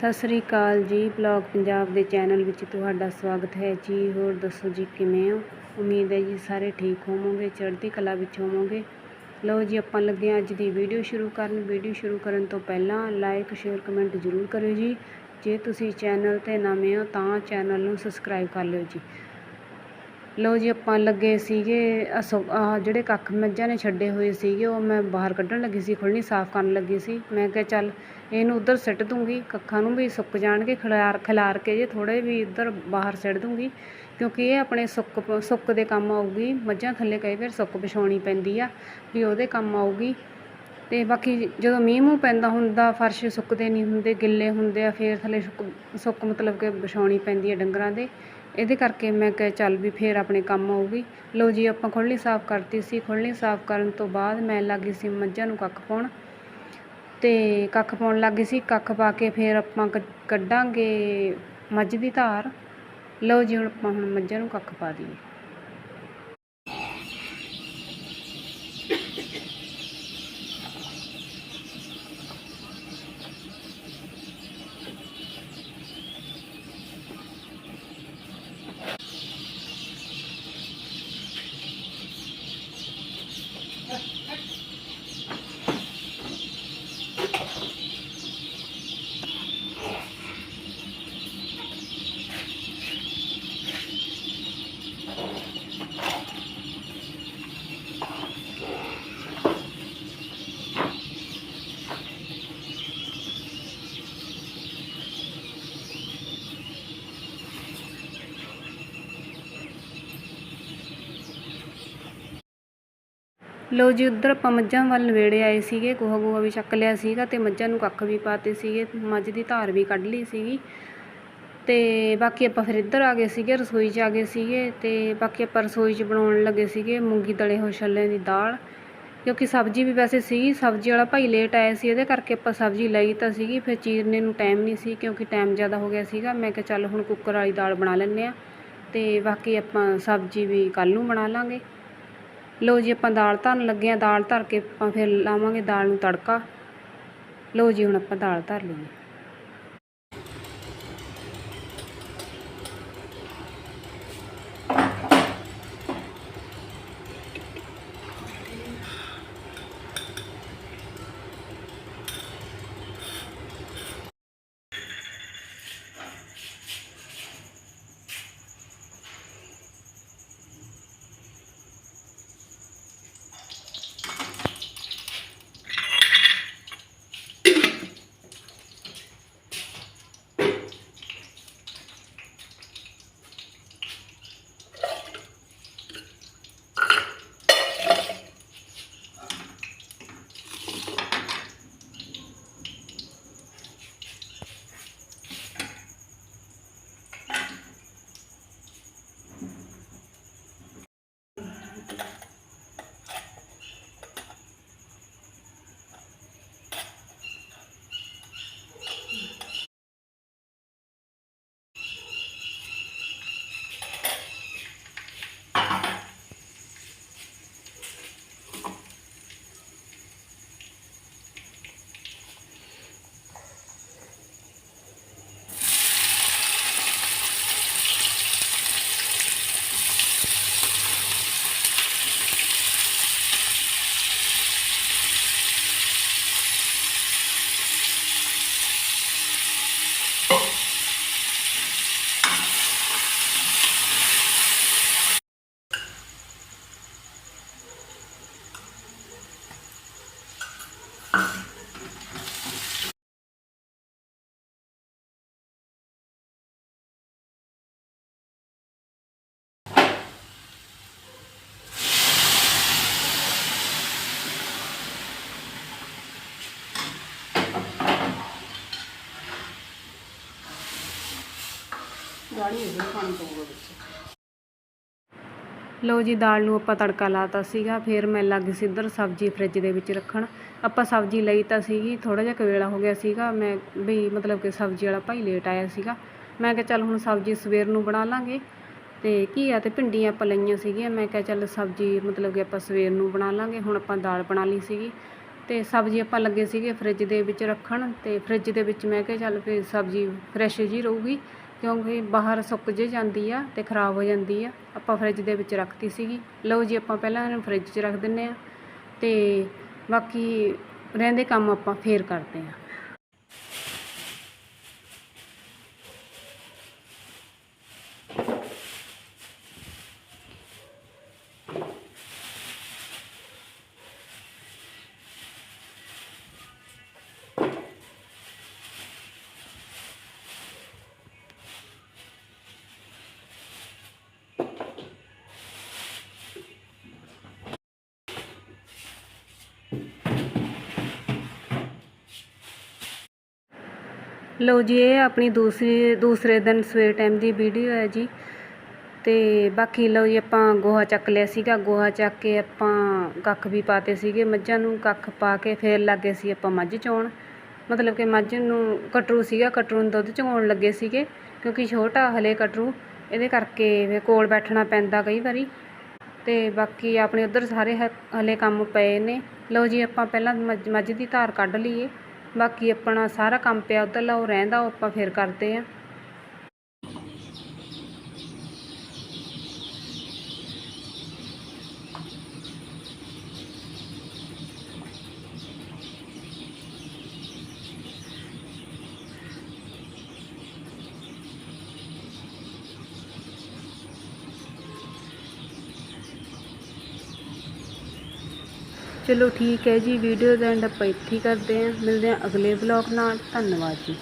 ਸਤਿ ਸ੍ਰੀ ਅਕਾਲ ਜੀ ਬਲੌਗ ਪੰਜਾਬ ਦੇ ਚੈਨਲ ਵਿੱਚ ਤੁਹਾਡਾ ਸਵਾਗਤ ਹੈ ਜੀ। ਹੋਰ ਦੱਸੋ ਜੀ ਕਿਵੇਂ ਹੋ? ਉਮੀਦ ਹੈ ਜੀ ਸਾਰੇ ਠੀਕ ਹੋਵੋਗੇ, ਚੜ੍ਹਦੀ ਕਲਾ ਵਿੱਚ ਹੋਵੋਗੇ। ਲਓ ਜੀ ਆਪਾਂ ਲੱਗੇ ਹਾਂ ਅੱਜ ਦੀ ਵੀਡੀਓ ਸ਼ੁਰੂ ਕਰਨ। ਵੀਡੀਓ ਸ਼ੁਰੂ ਕਰਨ ਤੋਂ ਪਹਿਲਾਂ ਲਾਈਕ ਸ਼ੇਅਰ ਕਮੈਂਟ ਜ਼ਰੂਰ ਕਰਿਓ ਜੀ। ਜੇ ਤੁਸੀਂ ਚੈਨਲ ਤੇ ਨਵੇਂ ਹੋ ਤਾਂ ਚੈਨਲ ਨੂੰ ਸਬਸਕ੍ਰਾਈਬ ਕਰ ਲਿਓ ਜੀ। ਲਓ ਜੀ ਆਪਾਂ ਲੱਗੇ ਸੀਗੇ ਅਸੋ ਆਹ ਜਿਹੜੇ ਕੱਖ ਮੱਝਾਂ ਨੇ ਛੱਡੇ ਹੋਏ ਸੀਗੇ, ਉਹ ਮੈਂ ਬਾਹਰ ਕੱਢਣ ਲੱਗੀ ਸੀ, ਖੁੱਲ੍ਹਣੀ ਸਾਫ਼ ਕਰਨ ਲੱਗੀ ਸੀ। ਮੈਂ ਕਿਹਾ ਚੱਲ ਇਹਨੂੰ ਉੱਧਰ ਸਿੱਟ ਦੂੰਗੀ, ਕੱਖਾਂ ਨੂੰ ਵੀ ਸੁੱਕ ਜਾਣਗੇ, ਖਿਲਾਰ ਖਿਲਾਰ ਕੇ ਜੇ ਥੋੜ੍ਹੇ ਵੀ ਇੱਧਰ ਬਾਹਰ ਸਿੱਟ ਦੂੰਗੀ, ਕਿਉਂਕਿ ਇਹ ਆਪਣੇ ਸੁੱਕ ਸੁੱਕ ਦੇ ਕੰਮ ਆਊਗੀ, ਮੱਝਾਂ ਥੱਲੇ ਕਈ ਵਾਰ ਸੁੱਕ ਵਿਛਾਉਣੀ ਪੈਂਦੀ ਆ, ਵੀ ਉਹਦੇ ਕੰਮ ਆਊਗੀ। ਅਤੇ ਬਾਕੀ ਜਦੋਂ ਮੀਂਹ ਮੂੰਹ ਪੈਂਦਾ ਹੁੰਦਾ, ਫਰਸ਼ ਸੁੱਕਦੇ ਨਹੀਂ ਹੁੰਦੇ, ਗਿੱਲੇ ਹੁੰਦੇ ਆ, ਫਿਰ ਥੱਲੇ ਸੁੱਕ ਸੁੱਕ ਮਤਲਬ ਕਿ ਵਿਛਾਉਣੀ ਪੈਂਦੀ ਆ ਡੰਗਰਾਂ ਦੇ। ਇਹਦੇ ਕਰਕੇ ਮੈਂ ਕਿਹਾ ਚੱਲ ਵੀ ਫਿਰ ਆਪਣੇ ਕੰਮ ਆਊਗੀ। ਲਓ ਜੀ, ਆਪਾਂ ਖੁੱਲ੍ਹਣੀ ਸਾਫ਼ ਕਰਤੀ ਸੀ। ਖੁੱਲ੍ਹਣੀ ਸਾਫ਼ ਕਰਨ ਤੋਂ ਬਾਅਦ ਮੈਂ ਲੱਗੀ ਸੀ ਮੱਝਾਂ ਨੂੰ ਕੱਖ ਪਾਉਣ। ਅਤੇ ਕੱਖ ਪਾਉਣ ਲੱਗੀ ਸੀ। ਕੱਖ ਪਾ ਕੇ ਫਿਰ ਆਪਾਂ ਕ- ਕੱਢਾਂਗੇ ਮੱਝ ਦੀ ਧਾਰ। ਲਓ ਜੀ, ਹੁਣ ਆਪਾਂ ਹੁਣ ਮੱਝਾਂ ਨੂੰ ਕੱਖ ਪਾ ਦਈਏ। ਲਓ ਜੀ, ਉੱਧਰ ਆਪਾਂ ਮੱਝਾਂ ਵੱਲ ਨਵੇੜੇ ਆਏ ਸੀਗੇ, ਗੋਹਾ ਗੋਹਾ ਵੀ ਚੱਕ ਲਿਆ ਸੀਗਾ ਅਤੇ ਮੱਝਾਂ ਨੂੰ ਕੱਖ ਵੀ ਪਾਤੇ ਸੀਗੇ, ਮੱਝ ਦੀ ਧਾਰ ਵੀ ਕੱਢ ਲਈ ਸੀਗੀ। ਅਤੇ ਬਾਕੀ ਆਪਾਂ ਫਿਰ ਇੱਧਰ ਆ ਗਏ ਸੀਗੇ, ਰਸੋਈ 'ਚ ਆ ਗਏ ਸੀਗੇ ਅਤੇ ਬਾਕੀ ਆਪਾਂ ਰਸੋਈ 'ਚ ਬਣਾਉਣ ਲੱਗੇ ਸੀਗੇ ਮੂੰਗੀ ਦਲੇ ਹੋਏ ਛੱਲੇ ਦੀ ਦਾਲ। ਕਿਉਂਕਿ ਸਬਜ਼ੀ ਵੀ ਵੈਸੇ ਸੀਗੀ, ਸਬਜ਼ੀ ਵਾਲਾ ਭਾਈ ਲੇਟ ਆਇਆ ਸੀ ਇਹਦੇ ਕਰਕੇ ਆਪਾਂ ਸਬਜ਼ੀ ਲਈ ਤਾਂ ਸੀਗੀ, ਫਿਰ ਚੀਰਨੇ ਨੂੰ ਟਾਈਮ ਨਹੀਂ ਸੀ ਕਿਉਂਕਿ ਟਾਈਮ ਜ਼ਿਆਦਾ ਹੋ ਗਿਆ ਸੀਗਾ, ਮੈਂ ਕਿਹਾ ਚੱਲ ਹੁਣ ਕੁੱਕਰ ਵਾਲੀ ਦਾਲ ਬਣਾ ਲੈਂਦੇ ਹਾਂ ਅਤੇ ਬਾਕੀ ਆਪਾਂ ਸਬਜ਼ੀ ਵੀ ਕੱਲ੍ਹ ਨੂੰ ਬਣਾ ਲਾਂਗੇ। ਲਓ ਜੀ ਆਪਾਂ ਦਾਲ ਧਰਨ ਲੱਗੇ ਹਾਂ, ਦਾਲ ਧਰ ਕੇ ਆਪਾਂ ਫਿਰ ਲਾਵਾਂਗੇ ਦਾਲ ਨੂੰ ਤੜਕਾ। ਲਓ ਜੀ ਹੁਣ ਆਪਾਂ ਦਾਲ ਧਰ ਲਈਏ। ਲਓ ਜੀ, ਦਾਲ ਨੂੰ ਆਪਾਂ ਤੜਕਾ ਲਾਤਾ ਸੀਗਾ, ਫਿਰ ਮੈਂ ਲੱਗ ਸੀ ਇੱਧਰ ਸਬਜ਼ੀ ਫਰਿੱਜ ਦੇ ਵਿੱਚ ਰੱਖਣ। ਆਪਾਂ ਸਬਜ਼ੀ ਲਈ ਤਾਂ ਸੀਗੀ ਥੋੜਾ ਜਿਹਾ ਕਵੇਲਾ ਹੋ ਗਿਆ ਸੀਗਾ, ਮੈਂ ਵੀ ਮਤਲਬ ਕਿ ਸਬਜ਼ੀ ਵਾਲਾ ਭਾਈ ਲੇਟ ਆਇਆ ਸੀਗਾ। ਮੈਂ ਕਿਹਾ ਚੱਲ ਹੁਣ ਸਬਜ਼ੀ ਸਵੇਰ ਨੂੰ ਬਣਾ ਲਾਂਗੇ। ਅਤੇ ਘੀਆ ਅਤੇ ਭਿੰਡੀਆਂ ਆਪਾਂ ਲਈਆਂ ਸੀਗੀਆਂ, ਮੈਂ ਕਿਹਾ ਚੱਲ ਸਬਜ਼ੀ ਮਤਲਬ ਕਿ ਆਪਾਂ ਸਵੇਰ ਨੂੰ ਬਣਾ ਲਾਂਗੇ, ਹੁਣ ਆਪਾਂ ਦਾਲ ਬਣਾ ਲਈ ਸੀਗੀ। ਤੇ ਸਬਜ਼ੀ ਆਪਾਂ ਲੱਗੇ ਸੀਗੇ ਫ੍ਰਿਜ ਦੇ ਵਿੱਚ ਰੱਖਣ, ਤੇ ਫ੍ਰਿਜ ਦੇ ਵਿੱਚ ਮੈਂ ਕਿਹਾ ਚੱਲ ਵੀ ਸਬਜ਼ੀ ਫਰੈਸ਼ ਜੀ ਰਹੂਗੀ। ਕਿਉਂਕਿ ਬਾਹਰ ਸੁੱਕ ਜੇ ਜਾਂਦੀ ਆ ਤੇ ਖਰਾਬ ਹੋ ਜਾਂਦੀ ਆ। ਆਪਾਂ ਫ੍ਰਿਜ ਦੇ ਵਿੱਚ ਰੱਖਤੀ ਸੀਗੀ। ਲਓ ਜੀ, ਆਪਾਂ ਪਹਿਲਾਂ ਇਹਨੂੰ ਫ੍ਰਿਜ 'ਚ ਰੱਖ ਦਿੰਨੇ ਆ ਤੇ ਬਾਕੀ ਰਹਿੰਦੇ ਕੰਮ ਆਪਾਂ ਫੇਰ ਕਰਦੇ ਆ। ਲਓ ਜੀ, ਇਹ ਆਪਣੀ ਦੂਸਰੀ, ਦੂਸਰੇ ਦਿਨ ਸਵੇਰ ਟਾਈਮ ਦੀ ਵੀਡੀਓ ਹੈ ਜੀ। ਤੇ ਬਾਕੀ ਲਓ ਜੀ, ਆਪਾਂ ਗੋਹਾ ਚੱਕ ਲਿਆ ਸੀਗਾ। ਗੋਹਾ ਚੱਕ ਕੇ ਆਪਾਂ ਕੱਖ ਵੀ ਪਾਤੇ ਸੀਗੇ ਮੱਝਾਂ ਨੂੰ, ਕੱਖ ਪਾ ਕੇ ਫੇਰ ਲੱਗੇ ਸੀ ਆਪਾਂ ਮੱਝ ਚੋਣ। ਮਤਲਬ ਕਿ ਮੱਝ ਨੂੰ ਕਟਰੂ ਸੀਗਾ, ਕਟਰੂ ਨੂੰ ਦੁੱਧ ਚੋਣ ਲੱਗੇ ਸੀਗੇ, ਕਿਉਂਕਿ ਛੋਟਾ ਹਲੇ ਕਟਰੂ, ਇਹਦੇ ਕਰਕੇ ਫਿਰ ਕੋਲ ਬੈਠਣਾ ਪੈਂਦਾ ਕਈ ਵਾਰੀ। ਤੇ ਬਾਕੀ ਆਪਣੇ ਉਧਰ ਸਾਰੇ ਹ- ਹਲੇ ਕੰਮ ਪਏ ਨੇ। ਲਓ ਜੀ, ਆਪਾਂ ਪਹਿਲਾਂ ਮੱਝ ਮੱਝ ਦੀ ਧਾਰ ਕੱਢ ਲਈਏ। ਬਾਕੀ ਆਪਣਾ ਸਾਰਾ ਕੰਮ ਪਿਆ ਉੱਧਰਲਾ ਉਹ ਰਹਿੰਦਾ ਉਹ ਆਪਾਂ ਫਿਰ ਕਰਦੇ ਹਾਂ। ਚਲੋ ਠੀਕ ਹੈ ਜੀ ਵੀਡੀਓ ਦਾ ਐਂਡ ਆਪਾਂ ਇੱਥੇ ਕਰਦੇ ਹਾਂ। ਮਿਲਦੇ ਹਾਂ ਅਗਲੇ ਬਲੌਗ ਨਾਲ। ਧੰਨਵਾਦ ਜੀ।